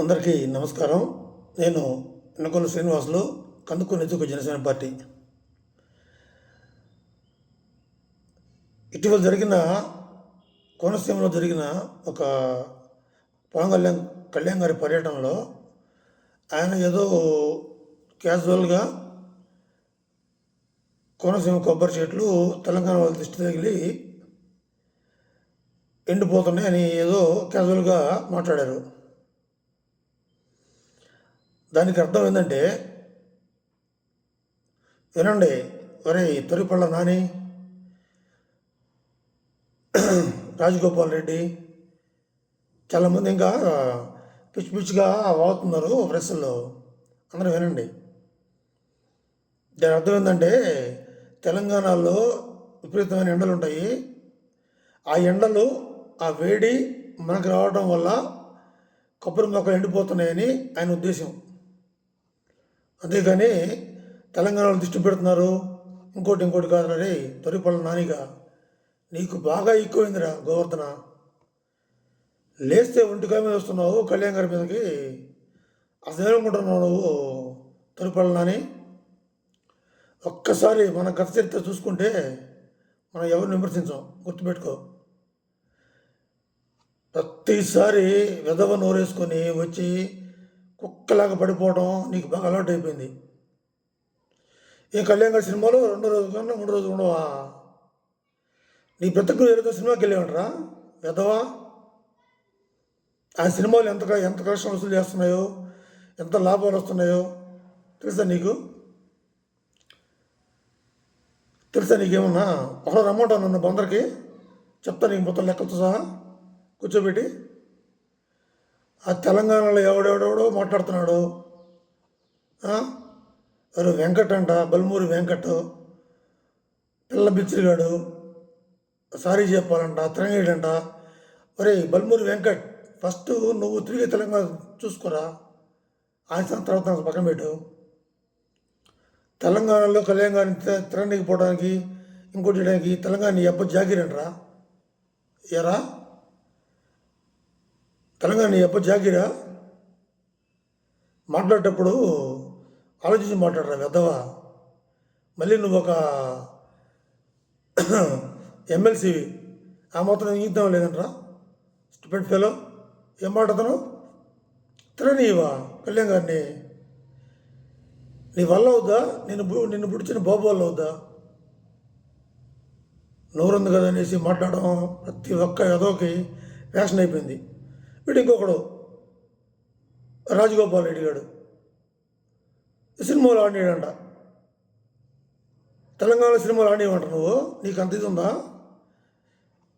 అందరికీ నమస్కారం. నేను ఎన్నకొల్లు శ్రీనివాసులు కందుకూరు నెత్తుకు జనసేన పార్టీ. ఇటీవల జరిగిన కోనసీమలో జరిగిన ఒక పవన్ కళ్యాణ్ కళ్యాణ్ గారి పర్యటనలో ఆయన ఏదో క్యాజువల్గా కోనసీమ కొబ్బరి చెట్లు తెలంగాణ వాళ్ళ దృష్టి తగిలి ఎండిపోతున్నాయి అని ఏదో క్యాజువల్గా మాట్లాడారు. దానికి అర్థం ఏంటంటే వినండి ఒరే తొరిపళ్ళ నాని రాజగోపాల్ రెడ్డి చాలామంది ఇంకా పిచ్చి పిచ్చిగా వాగుతున్నారు ప్రెస్లో అందరూ వినండి. దాని అర్థం ఏంటంటే తెలంగాణలో విపరీతమైన ఎండలు ఉంటాయి. ఆ ఎండలు ఆ వేడి మనకు రావడం వల్ల కొబ్బరి మొక్కలు ఎండిపోతున్నాయని ఆయన ఉద్దేశం. అంతేగాని తెలంగాణలో దృష్టి పెడుతున్నారు. ఇంకోటి ఇంకోటి కాదు రే నానిగా. నీకు బాగా ఎక్కువైందిరా గోవర్ధన. లేస్తే ఒంటికాయ మీద వస్తున్నావు కళ్యాణ్ గారి మీదకి. అసలు ఏమనుకుంటున్నావు నువ్వు తొరిపళ్ళ నాని? ఒక్కసారి మన గత చరిత్ర చూసుకుంటే మనం ఎవరిని విమర్శించాం? గుర్తుపెట్టుకో. ప్రతిసారి విధవ నోరేసుకొని వచ్చి కుక్కలాగా పడిపోవడం నీకు బాగా అలవాటు అయిపోయింది. ఈ కళ్యాణ్ గారి సినిమాలో రెండో రోజు కన్నా మూడు రోజులు ఉండవా? నీ బ్రతుకు ఏదో సినిమాకి వెళ్ళేవంటరా? వెదవా ఆ సినిమాలు ఎంత ఎంత కష్టం వసూలు చేస్తున్నాయో ఎంత లాభాలు వస్తున్నాయో తెలుసా నీకు? తెలుసా నీకేమన్నా? ఒకరు రమ్మంటావు నన్ను బొందరికి చెప్తా నీకు మొత్తం లెక్కలతో సహా. కూర్చోబెట్టి. ఆ తెలంగాణలో ఎవడెవడెవడో మాట్లాడుతున్నాడు? అరే ఎవరు వెంకట్ అంట బల్మూరి వెంకట్ పిల్ల బిచ్చిరిగాడు సారీ చెప్పాలంట తిరంగేడంట ఒరే బల్మూరి వెంకట్ ఫస్ట్ నువ్వు తిరిగి తెలంగాణ చూసుకోరా? ఆయన తర్వాత పక్కన పెట్టు. తెలంగాణలో కళ్యాణ్ గారిని తి- పోవడానికి ఇంకోటి చేయడానికి తెలంగాణ నీ జాగిరంట్రా ఎరా తెలంగాణ నీ అబ్బ మాట్లాడేటప్పుడు ఆలోచించి మాట్లాడరా వెద్దవా మళ్ళీ నువ్వు ఒక ఎమ్మెల్సీవి ఆ మాత్రం ఇంగిద్దాం లేదంట్రా? స్టూపెంట్ ఫెలో ఏం మాట్లాడుతాను తిరనీవా కళ్యాణ్ గారిని? నీ వల్ల అవుద్దా? నిన్ను నిన్ను పుడిచిన బాబు వల్ల అవుద్దా? నోరుంది కదా అనేసి మాట్లాడడం ప్రతి ఒక్క ఎదోకి ఫ్యాషన్ అయిపోయింది. వీడు ఇంకొకడు. రాజగోపాల్ రెడ్డి గారు సినిమాలు ఆడినాడంట. తెలంగాణ సినిమాలు ఆడినావంట నువ్వు? నీకు అంత ఇది ఉందా?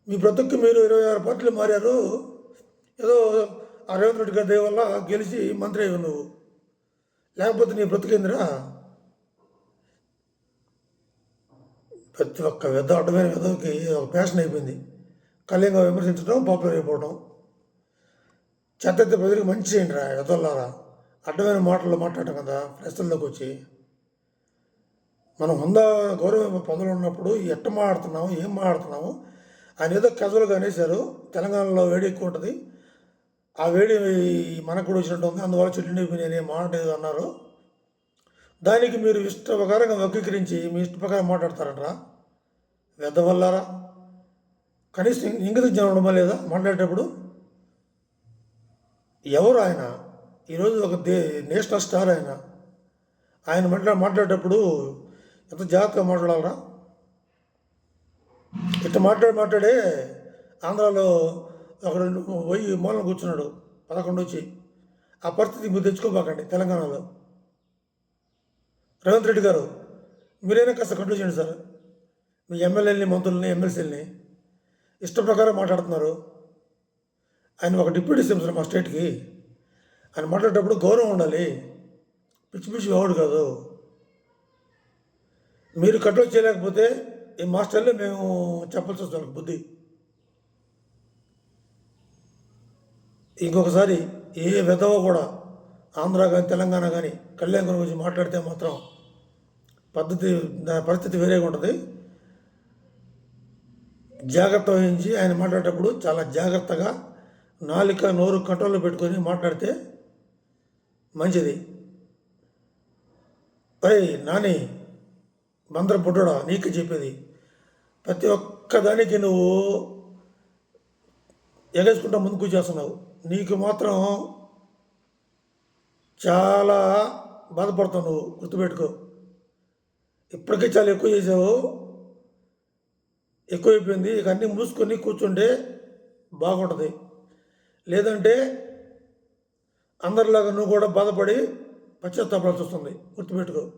మీ బ్రతుక్కి మీరు ఇరవై ఆరు పార్టీలు మారారు. ఏదో ఆ రేవంత్ రెడ్డి గారి దయ వల్ల గెలిచి మంత్రి అయ్యావు నువ్వు. లేకపోతే నీ బ్రతికేందిరా ప్రతి ఒక్క విధ అడ్డమైన విధవకి ఒక ప్యాషన్ అయిపోయింది. కళ్యాణ్గా విమర్శించడం పాపులర్ అయిపోవడం. చెత్త ప్రజలకు మంచి చేయండి రా ఎదల్లారా అడ్డమైన మాటలు మాట్లాడటం కదా ప్రశ్నల్లోకి వచ్చి. మనం హుందా గౌరవ పదవులు ఉన్నప్పుడు ఎట్ట మాట్లాడుతున్నాము ఏం మాట్లాడుతున్నాము ఆయన ఏదో క్యాజువల్గా అనేశారు తెలంగాణలో వేడి ఎక్కువ ఉంటుంది. ఆ వేడి మనకు కూడా వచ్చినట్టు ఉంది అందువల్ల చెట్లు నేను అనే మాట ఏదో అన్నారు. దానికి మీరు ఇష్ట ప్రకారంగా వక్రీకరించి మీ ఇష్ట ప్రకారం మాట్లాడతారంటారా వెద్దవల్లారా కనీసం ఇంగ్లీష్ జ్ఞానం ఉండమా లేదా? మాట్లాడేటప్పుడు ఎవరు ఆయన? ఈరోజు ఒక దే నేషనల్ స్టార్ ఆయన. ఆయన మాట్లా మాట్లాడేటప్పుడు ఎంత జాగ్రత్తగా మాట్లాడాలరా? ఇట్లా మాట్లాడి మాట్లాడే ఆంధ్రాలో ఒక రెండు వెయ్యి మూలం కూర్చున్నాడు పదకొండు వచ్చి ఆ పరిస్థితి మీరు తెచ్చుకోబాకండి తెలంగాణలో. రేవంత్ రెడ్డి గారు మీరైనా కాస్త కంట్రోల్ చేయండి సార్. మీ ఎమ్మెల్యేలని మంత్రులని ఎమ్మెల్సీలని ఇష్ట ప్రకారం మాట్లాడుతున్నారు. ఆయన ఒక డిప్యూటీ సీఎం మా స్టేట్కి. ఆయన మాట్లాడేటప్పుడు గౌరవం ఉండాలి. పిచ్చి పిచ్చి ఎవడు కాదు. మీరు కంట్రోల్ చేయలేకపోతే ఈ మాస్టర్లే మేము చెప్పాల్సి వస్తుంది బుద్ధి. ఇంకొకసారి ఏ విధవ కూడా ఆంధ్ర కానీ తెలంగాణ కానీ కళ్యాణ్ గురించి మాట్లాడితే మాత్రం పద్ధతి దాని పరిస్థితి వేరేగా ఉంటుంది. జాగ్రత్త వహించి ఆయన మాట్లాడేటప్పుడు చాలా జాగ్రత్తగా నాలిక నోరు కంట్రోల్లో పెట్టుకొని మాట్లాడితే మంచిది. అరే నాని మందర పుట్టడా? నీకు చెప్పేది. ప్రతి ఒక్క దానికి నువ్వు ఎగేసుకుంటా ముందుకు చేస్తున్నావు నీకు మాత్రం చాలా బాధపడతావు నువ్వు. గుర్తుపెట్టుకో. ఇప్పటికే చాలా ఎక్కువ చేసావు. ఎక్కువైపోయింది. ఇక అన్నీ మూసుకొని కూర్చుంటే బాగుంటుంది. లేదంటే అందరిలాగా నువ్వు కూడా బాధపడి పశ్చాత్తాపడాల్సి వస్తుంది. గుర్తుపెట్టుకో.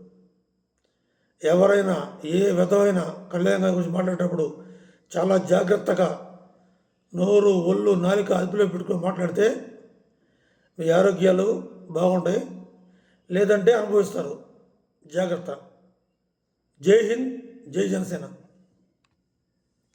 ఎవరైనా ఏ విధమైన కళ్యాణ గురించి మాట్లాడేటప్పుడు చాలా జాగ్రత్తగా నోరు ఒళ్ళు నాలిక అదుపులో పెట్టుకొని మాట్లాడితే మీ ఆరోగ్యాలు బాగుంటాయి. లేదంటే అనుభవిస్తారు. జాగ్రత్త. జై హింద్ జై జనసేన.